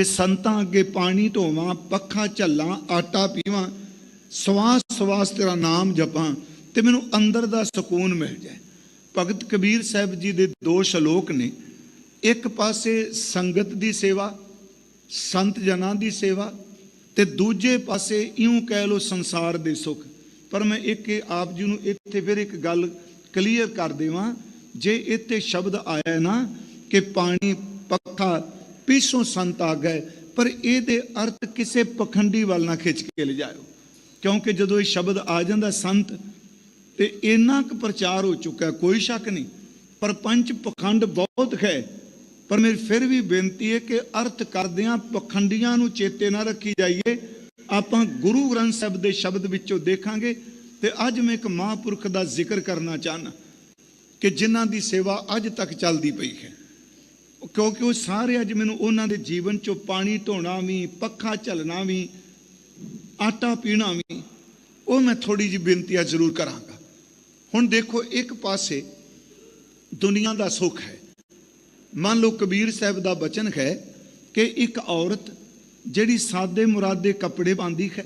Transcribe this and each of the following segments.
ਕਿ ਸੰਤਾਂ ਅੱਗੇ ਪਾਣੀ ਢੋਵਾਂ ਪੱਖਾਂ ਝੱਲਾਂ, ਆਟਾ ਪੀਵਾਂ, ਸਵਾਸ ਸਵਾਸ ਤੇਰਾ ਨਾਮ ਜਪਾਂ ਤੇ ਮੈਨੂੰ ਅੰਦਰ ਦਾ ਸਕੂਨ ਮਿਲ ਜਾਏ। ਭਗਤ ਕਬੀਰ ਸਾਹਿਬ ਜੀ ਦੇ ਦੋ ਸ਼ਲੋਕ ਨੇ। ਇੱਕ ਪਾਸੇ ਸੰਗਤ ਦੀ ਸੇਵਾ, ਸੰਤ ਜਨਾਂ ਦੀ ਸੇਵਾ ਤੇ ਦੂਜੇ ਪਾਸੇ ਇਉਂ ਕਹਿ ਲੋ ਸੰਸਾਰ ਦੇ ਸੁੱਖ। ਪਰ ਮੈਂ ਇੱਕ ਇਹ ਆਪ ਜੀ ਨੂੰ ਇੱਥੇ ਫਿਰ ਇੱਕ ਗੱਲ ਕਲੀਅਰ ਕਰ ਦੇਵਾਂ। ਜੇ ਇੱਥੇ ਸ਼ਬਦ ਆਇਆ ਨਾ ਕਿ ਪਾਣੀ, ਪੱਖਾ ਪੀਸੋਂ ਸੰਤ ਆ ਗਏ, ਪਰ ਇਹਦੇ ਅਰਥ ਕਿਸੇ ਪਖੰਡੀ ਵੱਲ ਨਾ ਖਿੱਚ ਕੇ ਲਿਜਾਇਓ ਕਿਉਂਕਿ ਜਦੋਂ ਇਹ ਸ਼ਬਦ ਆ ਜਾਂਦਾ ਸੰਤ, ਤੇ ਇੰਨਾ ਕੁ ਪ੍ਰਚਾਰ ਹੋ ਚੁੱਕਾ, ਕੋਈ ਸ਼ੱਕ ਨਹੀਂ। ਪਰ ਪੰਜ ਪਖੰਡ ਬਹੁਤ ਹੈ ਪਰ ਮੇਰੀ ਫਿਰ ਵੀ ਬੇਨਤੀ ਹੈ ਕਿ ਅਰਥ ਕਰਦਿਆਂ ਪਖੰਡੀਆਂ ਨੂੰ ਚੇਤੇ ਨਾ ਰੱਖੀ ਜਾਈਏ। ਆਪਾਂ ਗੁਰੂ ਗ੍ਰੰਥ ਸਾਹਿਬ ਦੇ ਸ਼ਬਦ ਵਿੱਚੋਂ ਦੇਖਾਂਗੇ, ਤੇ ਅੱਜ ਮੈਂ ਇੱਕ ਮਹਾਂਪੁਰਖ ਦਾ ਜ਼ਿਕਰ ਕਰਨਾ ਚਾਹਨਾ ਕਿ ਜਿਨ੍ਹਾਂ ਦੀ ਸੇਵਾ ਅੱਜ ਤੱਕ ਚੱਲਦੀ ਪਈ ਹੈ। ਕਿਉਂਕਿ ਉਹ ਸਾਰੇ ਅੱਜ ਮੈਨੂੰ ਉਹਨਾਂ ਦੇ ਜੀਵਨ ਚੋਂ ਪਾਣੀ ਢੋਣਾ ਵੀ, ਪੱਖਾ ਝੱਲਣਾ ਵੀ, ਆਟਾ ਪੀਣਾ ਵੀ, ਉਹ ਮੈਂ ਥੋੜੀ ਜਿਹੀ ਆ ਜ਼ਰੂਰ ਕਰਾਂਗਾ। ਹੁਣ ਦੇਖੋ, ਇੱਕ ਪਾਸੇ ਦੁਨੀਆ ਦਾ ਸੁੱਖ ਹੈ। ਮੰਨ ਲਓ ਕਬੀਰ ਸਾਹਿਬ ਦਾ ਬਚਨ ਹੈ ਕਿ ਇੱਕ ਔਰਤ ਜਿਹੜੀ ਸਾਦੇ ਮੁਰਾਦੇ ਕੱਪੜੇ ਪਾਉਂਦੀ ਹੈ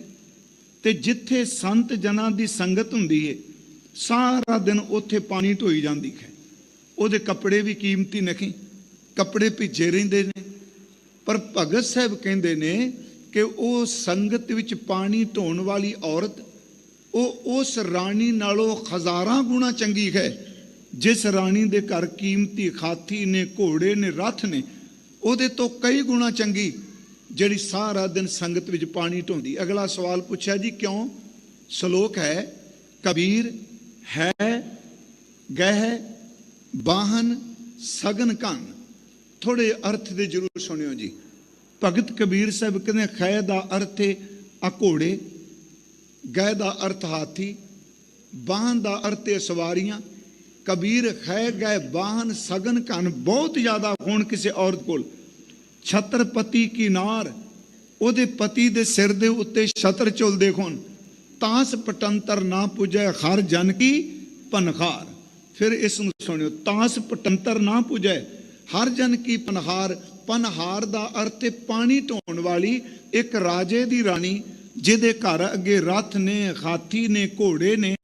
ਤੇ ਜਿੱਥੇ ਸੰਤ ਜਨਾਂ ਦੀ ਸੰਗਤ ਹੁੰਦੀ ਹੈ ਸਾਰਾ ਦਿਨ ਉੱਥੇ ਪਾਣੀ ਢੋਈ ਜਾਂਦੀ ਹੈ। ਉਹਦੇ ਕੱਪੜੇ ਵੀ ਕੀਮਤੀ ਨਹੀਂ। ਕੱਪੜੇ ਭਿੱਜੇ ਰਹਿੰਦੇ ਨੇ। ਪਰ ਭਗਤ ਸਾਹਿਬ ਕਹਿੰਦੇ ਨੇ ਕਿ ਉਹ ਸੰਗਤ ਵਿੱਚ ਪਾਣੀ ਢੋਣ ਵਾਲੀ ਔਰਤ, ਉਹ ਉਸ ਰਾਣੀ ਨਾਲੋਂ ਹਜ਼ਾਰਾਂ ਗੁਣਾ ਚੰਗੀ ਹੈ। ਜਿਸ ਰਾਣੀ ਦੇ ਘਰ ਕੀਮਤੀ ਖਾਤੀ ਨੇ, ਘੋੜੇ ਨੇ, ਰੱਥ ਨੇ, ਉਹਦੇ ਤੋਂ ਕਈ ਗੁਣਾ ਚੰਗੀ, ਜਿਹੜੀ ਸਾਰਾ ਦਿਨ ਸੰਗਤ ਵਿੱਚ ਪਾਣੀ ਢੋਂਦੀ। ਅਗਲਾ ਸਵਾਲ ਪੁੱਛਿਆ ਜੀ, ਕਿਉਂ? ਸ਼ਲੋਕ ਹੈ, ਕਬੀਰ ਹੈ, ਗਹਿ, ਬਾਹਨ, ਸਗਨ ਕੰਨ ਥੋੜੇ ਅਰਥ ਦੇ ਜ਼ਰੂਰ ਸੁਣਿਓ ਜੀ। ਭਗਤ ਕਬੀਰ ਸਾਹਿਬ ਕਹਿੰਦੇ ਖੈ ਦਾ ਅਰਥ ਹੈ ਆ ਘੋੜੇ ਗਹਿ ਦਾ ਅਰਥ ਹਾਥੀ ਬਾਹਨ ਦਾ ਅਰਥ ਹੈ ਸਵਾਰੀਆਂ। ਕਬੀਰ ਖੈ ਗਏ ਬਾਹਨ ਸਗਨ ਕੰਨ ਬਹੁਤ ਜ਼ਿਆਦਾ ਹੋਣ ਕਿਸੇ ਔਰਤ ਕੋਲ। ਛਤਰਪਤੀ ਕੀ ਨਾਰ, ਉਹਦੇ ਪਤੀ ਦੇ ਸਿਰ ਦੇ ਉੱਤੇ ਛਤਰ ਝੁਲਦੇ ਹੋਣ। ਤਾਸ ਪਟੰਤਰ ਨਾ ਪੁਜੈ, ਹਰ ਜਨ ਕੀ ਪਨਖਾਰ ਫਿਰ ਇਸ ਨੂੰ ਸੁਣਿਓ, ਤਾਸ ਪਟੰਤਰ ਨਾ ਪੁਜੈ ਹਰ ਜਨ ਕੀ ਪਨਹਾਰ ਪਨਹਾਰ ਦਾ ਅਰਥ ਪਾਣੀ ਢੋਣ ਵਾਲੀ, ਇੱਕ ਰਾਜੇ ਦੀ ਰਾਣੀ, ਜਿਹਦੇ ਘਰ ਅੱਗੇ ਰੱਥ ਨੇ, ਹਾਥੀ ਨੇ, ਘੋੜੇ ਨੇ,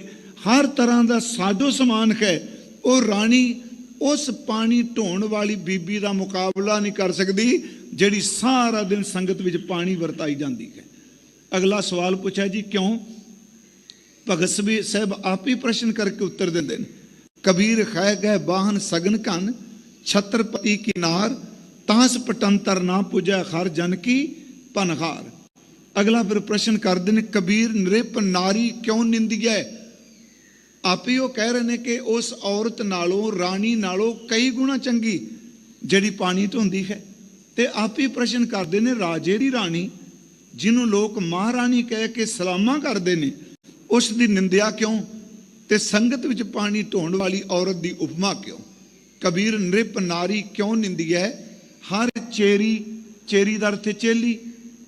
ਹਰ ਤਰ੍ਹਾਂ ਦਾ ਸਾਜੋ ਸਮਾਨ ਹੈ। ਉਹ ਰਾਣੀ ਉਸ ਪਾਣੀ ਢੋਣ ਵਾਲੀ ਬੀਬੀ ਦਾ ਮੁਕਾਬਲਾ ਨਹੀਂ ਕਰ ਸਕਦੀ, ਜਿਹੜੀ ਸਾਰਾ ਦਿਨ ਸੰਗਤ ਵਿੱਚ ਪਾਣੀ ਵਰਤਾਈ ਜਾਂਦੀ ਹੈ। ਅਗਲਾ ਸਵਾਲ ਪੁੱਛਿਆ ਜੀ, ਕਿਉਂ? ਭਗਤ ਸਬੀ ਸਾਹਿਬ ਆਪ ਹੀ ਪ੍ਰਸ਼ਨ ਕਰਕੇ ਉੱਤਰ ਦਿੰਦੇ ਨੇ। ਕਬੀਰ ਖੈ ਗਏ ਬਾਹਨ ਸਗਨ ਕੰਨ ਛਤਰਪਤੀ ਕਿਨਾਰ ਤਾਸ ਪਟੰਤਰ ਨਾ ਪੁਜੈ ਹਰ ਜਨ ਕੀ ਪਨਹਾਰ। ਅਗਲਾ ਫਿਰ ਪ੍ਰਸ਼ਨ ਕਰਦੇ ਨੇ ਕਬੀਰ ਨ੍ਰਿਪ ਨਾਰੀ ਕਿਉਂ ਨਿੰਦੀ ਨਿੰਦਿਐ? ਆਪੇ ਉਹ ਕਹਿ ਰਹੇ ਨੇ ਕਿ ਉਸ ਔਰਤ ਨਾਲੋਂ, ਰਾਣੀ ਨਾਲੋਂ ਕਈ ਗੁਣਾ ਚੰਗੀ, ਜਿਹੜੀ ਪਾਣੀ ਢੋਂਦੀ ਹੈ। ਤੇ ਆਪੇ ਪ੍ਰਸ਼ਨ ਕਰਦੇ ਨੇ, ਰਾਜੇ ਦੀ ਰਾਣੀ, ਜਿਹਨੂੰ ਲੋਕ ਮਹਾਰਾਣੀ ਕਹਿ ਕੇ ਸਲਾਮਾਂ ਕਰਦੇ ਨੇ, ਉਸ ਦੀ ਨਿੰਦਿਆ ਕਿਉਂ? ਤੇ ਸੰਗਤ ਵਿੱਚ ਪਾਣੀ ਢੋਣ ਵਾਲੀ ਔਰਤ ਦੀ ਉਪਮਾ ਕਿਉਂ? ਕਬੀਰ ਨ੍ਰਿਪ ਨਾਰੀ ਕਿਉਂ ਨਿੰਦੀ ਹੈ? ਹਰ ਚੇਰੀ ਚੇਰੀ ਦਾ ਅਰਥ ਚੇਲੀ।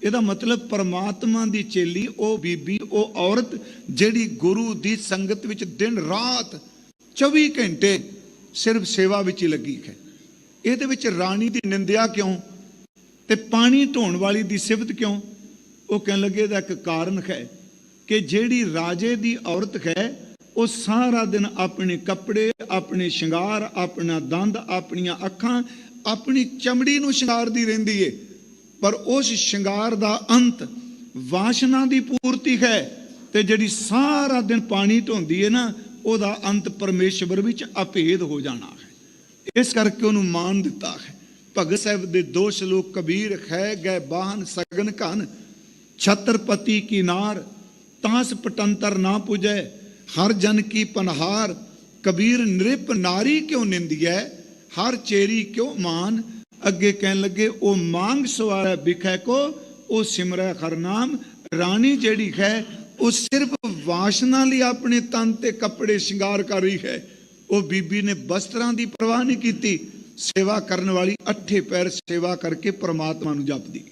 ਇਹਦਾ ਮਤਲਬ ਪਰਮਾਤਮਾ ਦੀ ਚੇਲੀ, ਉਹ ਬੀਬੀ, ਉਹ ਔਰਤ, ਜਿਹੜੀ ਗੁਰੂ ਦੀ ਸੰਗਤ ਵਿੱਚ ਦਿਨ ਰਾਤ 24 ਘੰਟੇ ਸਿਰਫ ਸੇਵਾ ਵਿੱਚ ਹੀ ਲੱਗੀ ਹੈ। ਇਹਦੇ ਵਿੱਚ ਰਾਣੀ ਦੀ ਨਿੰਦਿਆ ਕਿਉਂ? ਤੇ ਪਾਣੀ ਢੋਣ ਵਾਲੀ ਦੀ ਸਿਫਤ ਕਿਉਂ? ਉਹ ਕਹਿਣ ਲੱਗੇ ਦਾ ਇੱਕ ਕਾਰਨ ਹੈ ਕਿ ਜਿਹੜੀ ਰਾਜੇ ਦੀ ਔਰਤ ਹੈ, ਉਹ ਸਾਰਾ ਦਿਨ ਆਪਣੇ ਕੱਪੜੇ ਆਪਣੇ ਸ਼ਿੰਗਾਰ, ਆਪਣਾ ਦੰਦ, ਆਪਣੀਆਂ ਅੱਖਾਂ, ਆਪਣੀ ਚਮੜੀ ਨੂੰ ਸ਼ਿੰਗਾਰਦੀ ਰਹਿੰਦੀ ਏ। ਪਰ ਉਸ ਸ਼ਿੰਗਾਰ ਦਾ ਅੰਤ ਵਾਸ਼ਨਾ ਦੀ ਪੂਰਤੀ ਹੈ ਤੇ ਜਿਹੜੀ ਸਾਰਾ ਦਿਨ ਪਾਣੀ ਢੋਂਦੀ ਹੈ ਨਾ, ਉਹਦਾ ਅੰਤ ਪਰਮੇਸ਼ਵਰ ਵਿੱਚ ਅਭੇਦ ਹੋ ਜਾਣਾ ਹੈ। ਇਸ ਕਰਕੇ ਉਹਨੂੰ ਮਾਨ ਦਿੱਤਾ ਹੈ। ਭਗਤ ਸਾਹਿਬ ਦੇ ਦੋ ਸ਼ਲੋਕ ਕਬੀਰ ਖੈ ਗਏ ਬਾਹਨ ਸਗਨ ਘਨ, ਛਤਰਪਤੀ ਕੀ ਨਾਰ, ਤਾਸ ਪਟੰਤਰ ਨਾ ਪੁਜੈ, ਹਰ ਜਨ ਕੀ ਪਨਹਾਰ ਕਬੀਰ ਨ੍ਰਿਪ ਨਾਰੀ ਕਿਉ ਨਿੰਦਿਐ ਹਰ ਚੇਰੀ ਕਿਉ ਮਾਨ? ਅੱਗੇ ਕਹਿਣ ਲੱਗੇ, ਉਹ ਮੰਗ ਸਵਾਰੈ ਬਿਖੈ ਕੋ, ਉਹ ਸਿਮਰੈ ਹਰਨਾਮ ਰਾਣੀ ਜਿਹੜੀ ਹੈ, ਉਹ ਸਿਰਫ ਵਾਸ਼ਨਾ ਲਈ ਆਪਣੇ ਤਨ ਤੇ ਕੱਪੜੇ ਸ਼ਿੰਗਾਰ ਕਰ ਰਹੀ ਹੈ। ਉਹ ਬੀਬੀ ਨੇ ਵਸਤਰਾਂ ਦੀ ਪਰਵਾਹ ਨਹੀਂ ਕੀਤੀ। ਸੇਵਾ ਕਰਨ ਵਾਲੀ ਅੱਠੇ ਪੈਰ ਸੇਵਾ ਕਰਕੇ ਪ੍ਰਮਾਤਮਾ ਨੂੰ ਜਪਦੀ।